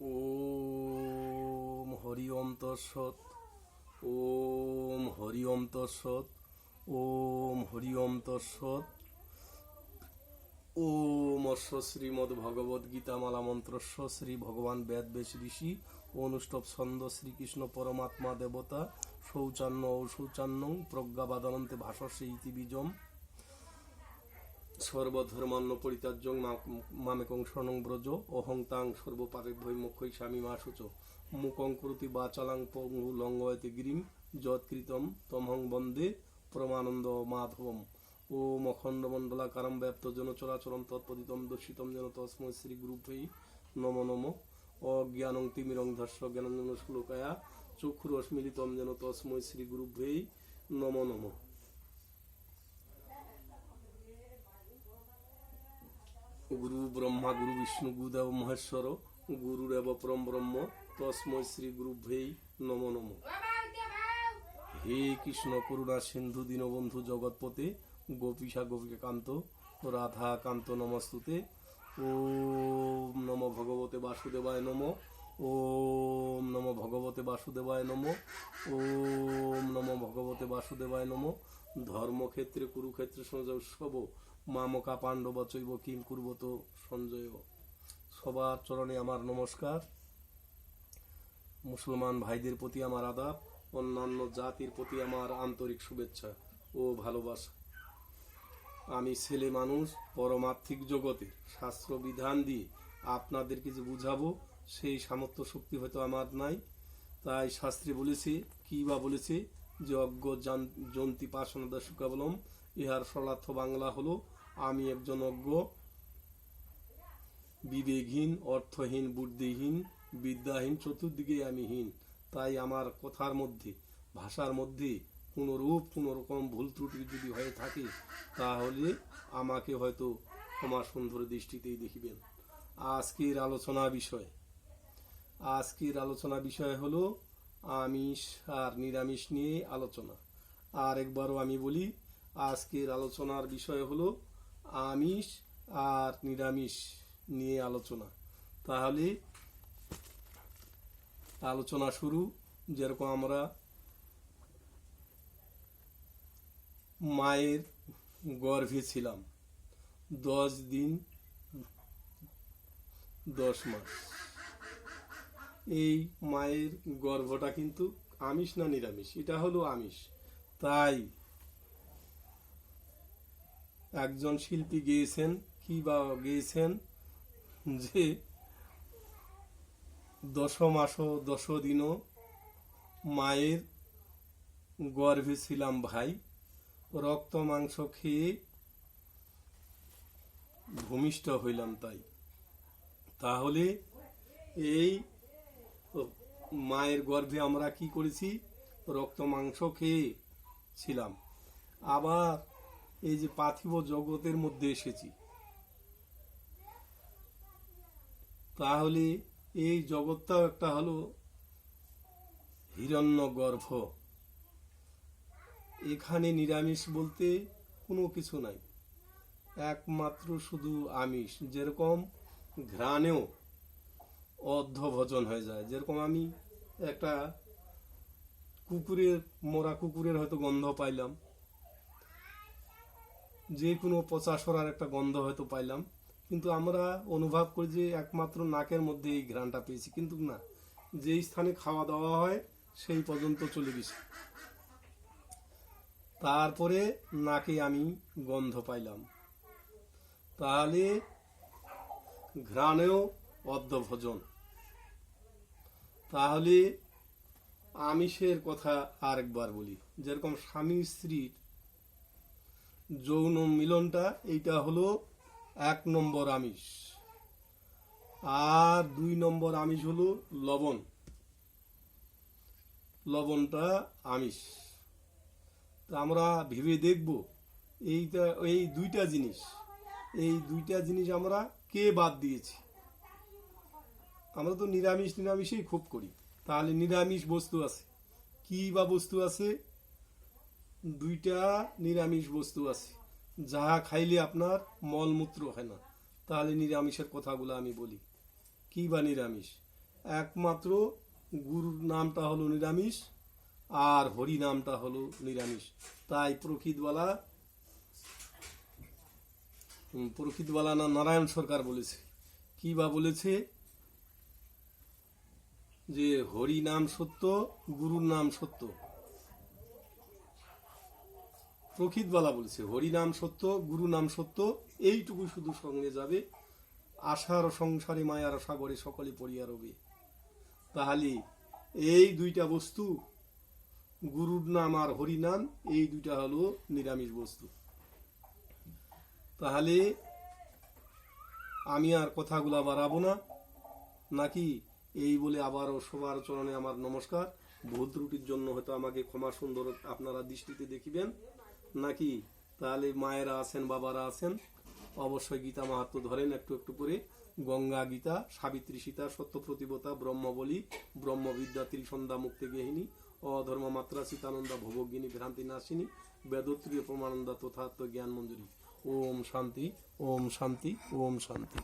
ওম হরি ওম তৎসৎ, ওম হরি ওম তৎসৎ, ওম হরি ওম তৎসৎ, ওম অশ্ব শ্রীমদ ভগবদ গীতা মালা মন্ত্রস্ব শ্রী ভগবান বেদ বেশ ঋষি অনুষ্ঠব ছন্দ শ্রীকৃষ্ণ পরমাত্মা দেবতা, শৌচান্ন ঔশৌচান্ন প্রজ্ঞাবাদনন্তে ভাষসে ইতি বীজম। সর্বধর্মান্ন পরিত্যাজ্যং মামেকং শরণং ব্রজ অহং তাং সর্বপাপে ভৈমক্ষৈ স্বামী মা শুচ মুকং কুরুতি বাচালাং পঙ্গু লঙ্গয়তে গিরিম যৎকৃতম তমহং বন্দে পরমানন্দ মাধবম। ওম অখণ্ড মণ্ডলাকারম ব্যাপ্ত জন চরাচরম তৎপদিতম দর্শিতম যেন তস্মৈ শ্রী গুরুভৈ নম নম। অজ্ঞানং তিমিরং ধর্ষ জ্ঞানঞ্জন শ্লোকায়া চক্ষুরশ্মিলিতম যেন তস্মৈ শ্রী গুরুভৈ নম নম। গুরু ব্রহ্মা গুরু বিষ্ণু গুরুদেব মহেশ্বর গুরুরেব পরম ব্রহ্ম তস্মৈ শ্রী গুরুভ্যেই নম নম হে কৃষ্ণ করুণা সিন্ধু দীনবন্ধু জগৎপতে গোপীশা গোপিকা কান্ত রাধা কান্ত নমস্তুতে ও নম ভগবতে বাসুদেবায় নম ওম নম ভগবতে বাসুদেবায় নম ওম নম ভগবতে বাসুদেবায় নম ধর্মক্ষেত্রে কুরুক্ষেত্রে সঞ্জয় উৎসব মামকা পাণ্ডব চৈব কিম কুর্বত সঞ্জয়। সবার চরণে আমার নমস্কার। মুসলমান ভাইদের প্রতি আমার আদাব, অন্যান্য জাতির প্রতি আমার আন্তরিক শুভেচ্ছা ও ভালোবাসা। আমি ছেলে মানুষ, পরমার্থিক জগতে শাস্ত্র বিধান দিয়ে আপনাদেরকে যে বুঝাবো, সেই সামর্থ্য শক্তি হয়তো আমার নাই। তাই শাস্ত্রে বলেছে, কি বা বলেছে যে অজ্ঞ জান- জন্তি পাশনদা শুকাবলম ইহার সলার্থ বাংলা হলো আমি একজন অজ্ঞ বিবেকহীন, অর্থহীন, বুদ্ধিহীন, বিদ্যাহীন, চতুর্দিকে আমি হীন। তাই আমার কথার মধ্যে, ভাষার মধ্যে কোনো রূপ কোনো রকম ভুল ত্রুটি যদি হয়ে থাকে, তাহলে আমাকে হয়তো ক্ষমা সুন্দর দৃষ্টিতেই দেখিবেন। আজকের আলোচনা বিষয়। আজকের আলোচনা বিষয় হলো আমিষ আর নিরামিষ নিয়ে আলোচনা। আর একবারও আমি বলি, আজকের আলোচনার বিষয় হলো আমিষ আর নিরামিষ নিয়ে আলোচনা। তাহলে আলোচনা শুরু, যেরকম আমরা মায়ের গর্ভে ছিলাম। দশ দিন, দশ মাস। এই মায়ের গর্ভটা কিন্তু আমিষ না নিরামিষ? এটা হলো আমিষ। তাই একজন শিল্পী গেয়েছেন, কি বা গেয়েছেন, যে দশ মাস দশ দিনও মায়ের গর্ভে ছিলাম ভাই। রক্ত, মাংস খেয়ে ভূমিষ্ঠ হইলাম তাই। তাহলে এই মায়ের গর্ভে আমরা কি করেছি? রক্ত, মাংস খেয়ে ছিলাম। আবার এই যে পার্থিব জগতের মধ্যে এসেছি। তাহলে এই জগৎটাও একটা হলো হিরণ্য গর্ভ এখানে নিরামিষ বলতে কোনো কিছু নাই। একমাত্র শুধু আমিষ। যেরকম ঘ্রাণেও অর্ধভজন হয়ে যায়। যেরকম আমি একটা কুকুরের, মরা কুকুরের হয়তো গন্ধ পাইলাম। যে কোনো পচা সরার একটা গন্ধ হয়তো পাইলাম। কিন্তু আমরা অনুভব করি যে একমাত্র নাকের মধ্যে এই ঘ্রাণটা পেয়েছি। কিন্তু না, যেই স্থানে খাওয়া দাওয়া হয়, সেই পর্যন্ত চলে গেছে। তারপরে নাকে আমি গন্ধ পাইলাম। তাহলে ঘ্রাণেও অর্ধভজন। তাহলে আমিষের কথা আরেকবার বলি। যেরকম স্বামী স্ত্রীর যৌন মিলনটা, এইটা হলো এক নম্বর আমিষ। আর দুই নম্বর আমিষ হলো লবণ। লবণটা আমিষ। তা আমরা ভেবে দেখব, এইটা, এই দুইটা জিনিস, এই দুইটা জিনিস আমরা কে বাদ দিয়েছি? আমরা তো নিরামিষ, নিরামিষেই খুব করি। তাহলে নিরামিষ বস্তু আছে। কি বা বস্তু আছে? দুইটা নিরামিষ বস্তু আছে। যাহা খাইলে আপনার মলমূত্র হয় না। তাহলে নিরামিষের কথাগুলো আমি বলি। কি বা নিরামিষ? একমাত্র গুরুর নামটা হলো নিরামিষ আর হরি নামটা হলো নিরামিষ। তাই প্রকৃতবালা উম, প্রকৃতবালা না নারায়ণ সরকার বলেছে। কি বা বলেছে? যে হরি নাম সত্য গুরুর নাম সত্য। প্রকৃতবালা বলেছে, হরি নাম সত্য, গুরু নাম সত্য এইটুকু শুধু সঙ্গে যাবে। আশার সংসারে, মায়ার সাগরে সকলে পড়িয়া রবে। তাহলে এই দুইটা বস্তু, গুরুর নাম আর হরি নাম, এই দুইটা হলো নিরামিষ বস্তু। তাহলে আমি আর কথাগুলা বাড়াবো না। নাকি এই বলে আবারও সবার চরণে আমার নমস্কার। ভুল ত্রুটির জন্য হয়তো আমাকে ক্ষমা সুন্দর আপনারা দৃষ্টিতে দেখিবেন। নাকি? তাহলে মায়েরা আছেন, বাবারা আছেন। অবশ্যই গীতা মাহাত্ম ধরেন, একটু একটু করে। গঙ্গা গীতা, সাবিত্রী সীতা সত্য প্রতিবতা ব্রহ্মবলী, ব্রহ্মবিদ্যা, ত্রিসন্ধ্যা, মুক্তি গেহিনী অধর্ম মাত্রা, সীতানন্দা ভোগিনী ভ্রান্তি নাশিনী, বেদত্রীয় প্রমানন্দা তথাত্ম জ্ঞান মঞ্জুরি। ওম শান্তি ওম শান্তি ওম শান্তি।